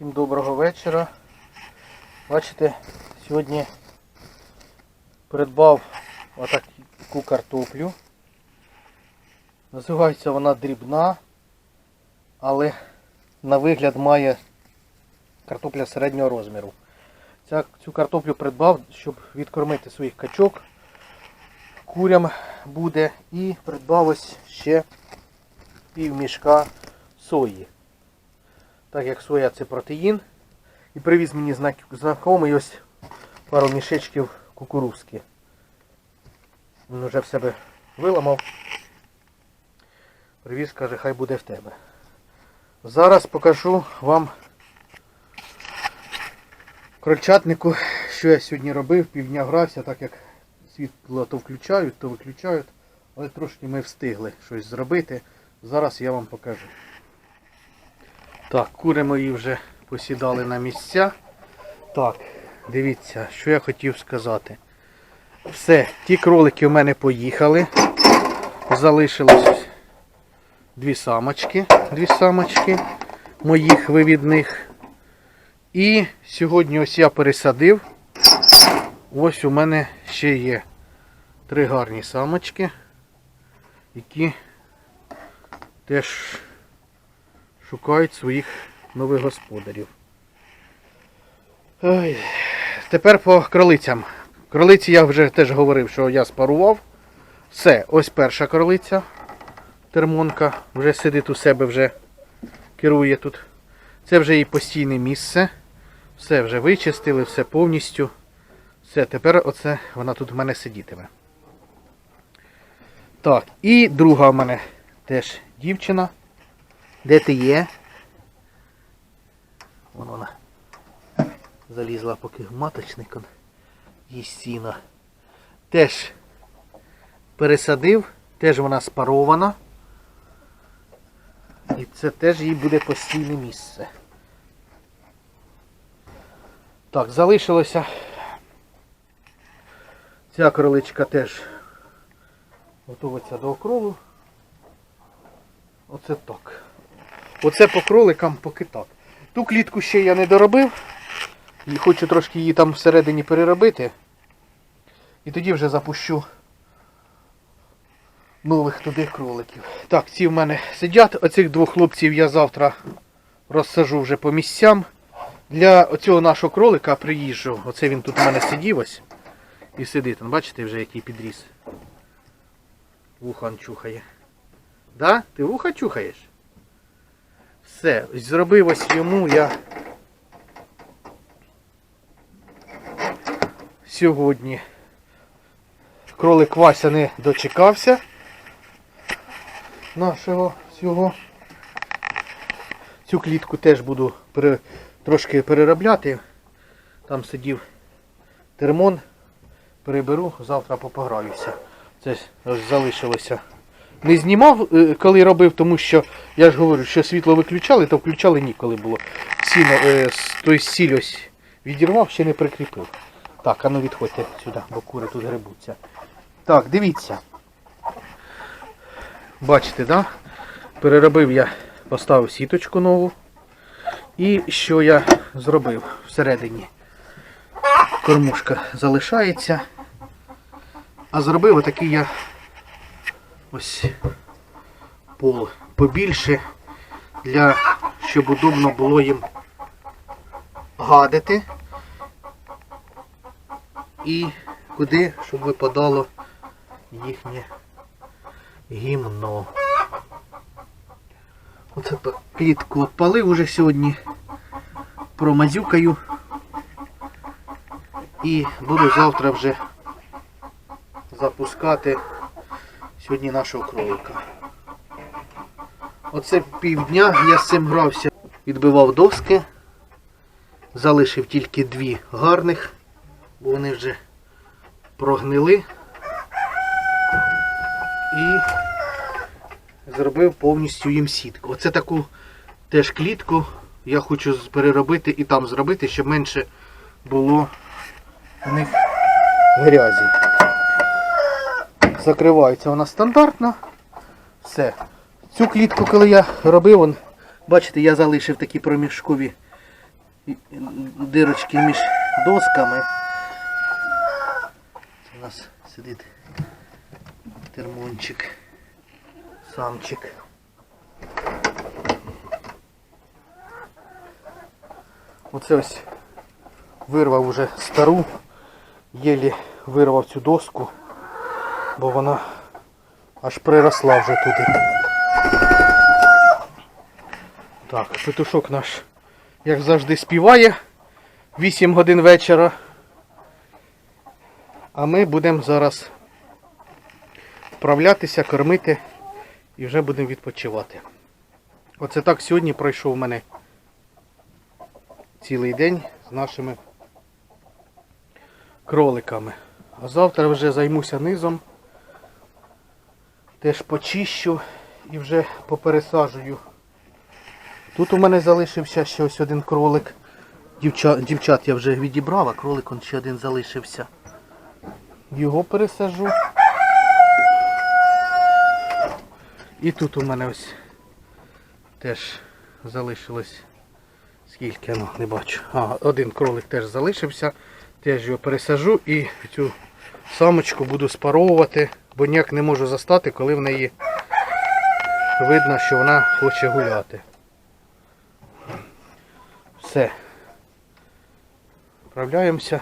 Всім доброго вечора. Бачите, сьогодні придбав отаку картоплю. Називається вона дрібна, але на вигляд має картопля середнього розміру. Ця, цю картоплю придбав, щоб відкормити своїх качок. Курям буде і придбав ось ще пів мішка сої. Так як соя це протеїн. І привіз мені знак- знайомий ось пару мішечків кукурузки. Він вже в себе виламав. Привіз, каже, хай буде в тебе. Зараз покажу вам крольчатнику, що я сьогодні робив, півдня грався, так як світло то включають, то виключають. Але трошки ми встигли щось зробити. Зараз я вам покажу. Так, кури мої вже посідали на місця. Так, дивіться, що я хотів сказати. Все, ті кролики у мене поїхали. Залишилось дві самочки. Дві самочки моїх вивідних. І сьогодні ось я пересадив. Ось у мене ще є три гарні самочки, які теж шукають своїх нових господарів. Ой. Тепер по кролицям. Кролиці я вже теж говорив, що я спарував. Все, ось перша кролиця. Термонка вже сидить у себе, вже керує тут. Це вже її постійне місце. Все вже вичистили, все повністю. Все, тепер оце вона тут в мене сидітиме. Так, і друга в мене теж дівчина. Де ти є? Вон вона. Залізла поки в маточник їсть сіно. Теж пересадив, теж вона спарована. І це теж їй буде постійне місце. Так, залишилося. Ця кроличка теж готується до окролу. Оце так. Оце по кроликам поки так. Ту клітку ще я не доробив. І хочу трошки її там всередині переробити. І тоді вже запущу нових туди кроликів. Так, ці в мене сидять. Оцих двох хлопців я завтра розсажу вже по місцям. Для оцього нашого кролика приїжджу. Оце він тут у мене сидів ось. І сидить. Бачите вже який підріс. Вухан чухає. Да? Ти вуха чухаєш? Все, зробив ось йому я сьогодні. Кролик Вася не дочекався нашого цього. Цю клітку теж буду пере, трошки переробляти. Там сидів термон. Переберу, завтра попограюся. Це залишилося. Не знімав, е, коли робив, тому що я ж говорю, що світло виключали, то включали ніколи було. Сіно, е, той сіль ось відірвав, ще не прикріпив. Так, а ну відходьте сюди, бо кури тут грибуться. Так, дивіться. Бачите, да? Переробив я, поставив сіточку нову. І що я зробив всередині? Кормушка залишається. А зробив отакий я ось пол побільше, для, щоб удобно було їм гадити. І куди, щоб випадало їхнє гімно. Оце клітку обпалив уже сьогодні. Промазюкаю. І буду завтра вже запускати сьогодні нашого кролика. Оце півдня я з цим грався. Відбивав доски. Залишив тільки дві гарних, бо вони вже прогнили. І зробив повністю їм сітку. Оце таку теж клітку я хочу переробити і там зробити, щоб менше було в них грязі. Закривається вона стандартно. Все. Цю клітку, коли я робив, он, бачите, я залишив такі проміжкові дирочки між досками. Це у нас сидить термончик, самчик. Оце ось вирвав уже стару, єлі вирвав цю доску, бо вона аж приросла вже туди. Так, петушок наш, як завжди, співає 8 годин вечора. А ми будемо зараз вправлятися, кормити і вже будемо відпочивати. Оце так сьогодні пройшов у мене цілий день з нашими кроликами. А завтра вже займуся низом. Теж почищу і вже попересаджую. Тут у мене залишився ще ось один кролик. Дівча, дівчат я вже відібрав, а кролик он ще один залишився. Його пересажу. І тут у мене ось теж залишилось скільки, ну не бачу. А, один кролик теж залишився. Теж його пересажу і цю самочку буду спаровувати, бо ніяк не можу застати, коли в неї видно, що вона хоче гуляти. Все. Вправляємося.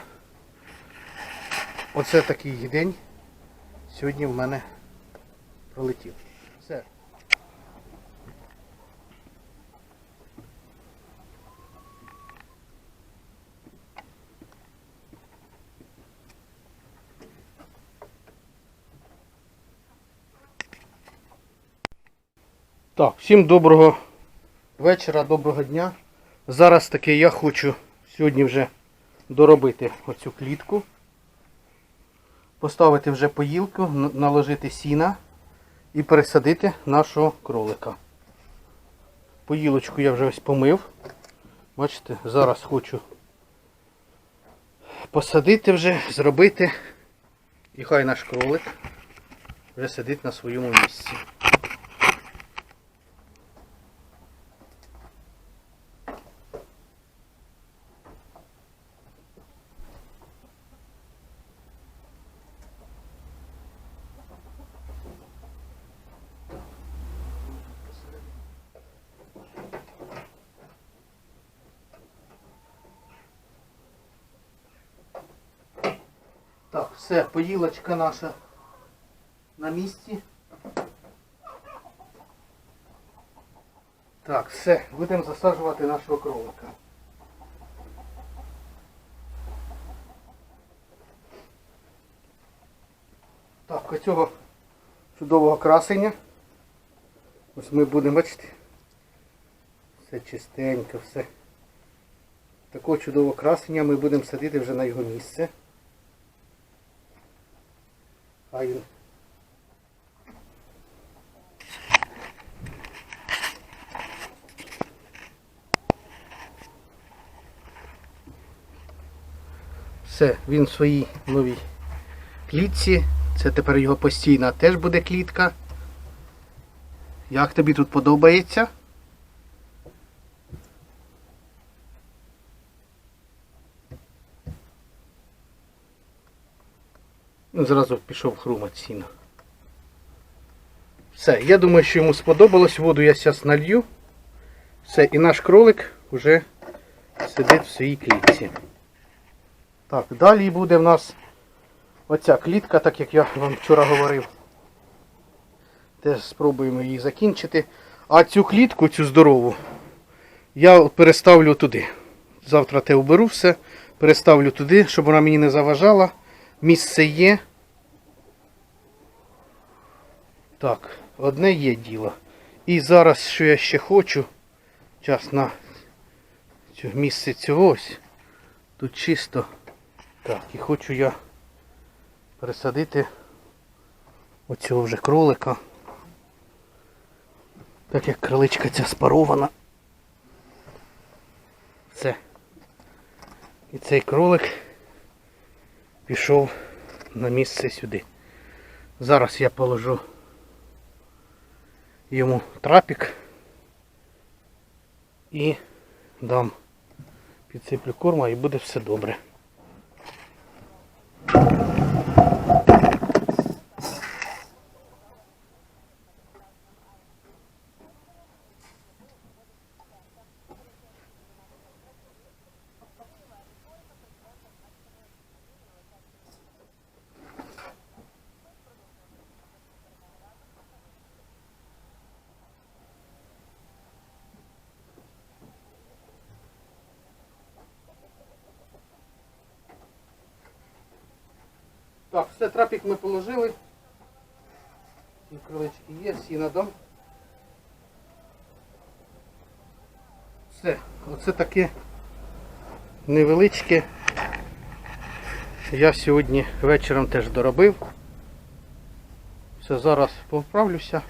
Оце такий день сьогодні в мене пролетів. Все. Так, всім доброго вечора, доброго дня. Зараз таки я хочу сьогодні вже доробити оцю клітку. Поставити вже поїлку, наложити сіна і пересадити нашого кролика. Поїлочку я вже ось помив. Бачите, зараз хочу посадити вже, зробити. І хай наш кролик вже сидить на своєму місці. Так, все, поїлочка наша на місці. Так, все, будемо засаджувати нашого кролика. Так, оцього чудового красення. Ось ми будемо, бачите, все чистенько, все. Такого чудового красення ми будемо садити вже на його місце. Він Все, він в своїй новій клітці. Це тепер його постійна теж буде клітка. Як тобі тут подобається? Зразу пішов хрумать сіно. Все, я думаю, що йому сподобалось. Воду я зараз налью. Все, і наш кролик вже сидить в своїй клітці. Так, далі буде в нас оця клітка, так як я вам вчора говорив. Теж спробуємо її закінчити. А цю клітку, цю здорову, я переставлю туди. Завтра те уберу все, переставлю туди, щоб вона мені не заважала. Місце є. Так, одне є діло. І зараз, що я ще хочу, час на місце цього ось. Тут чисто. Так, і хочу я пересадити оцього вже кролика. Так як криличка ця спарована. Все. І цей кролик пішов на місце сюди. Зараз я положу йому трапік і дам підсиплю корма і буде все добре. Так, все, трапік ми положили. Крилички є, сіна дам. Все, оце таке невеличке. Я сьогодні вечором теж доробив. Все, зараз поправлюся.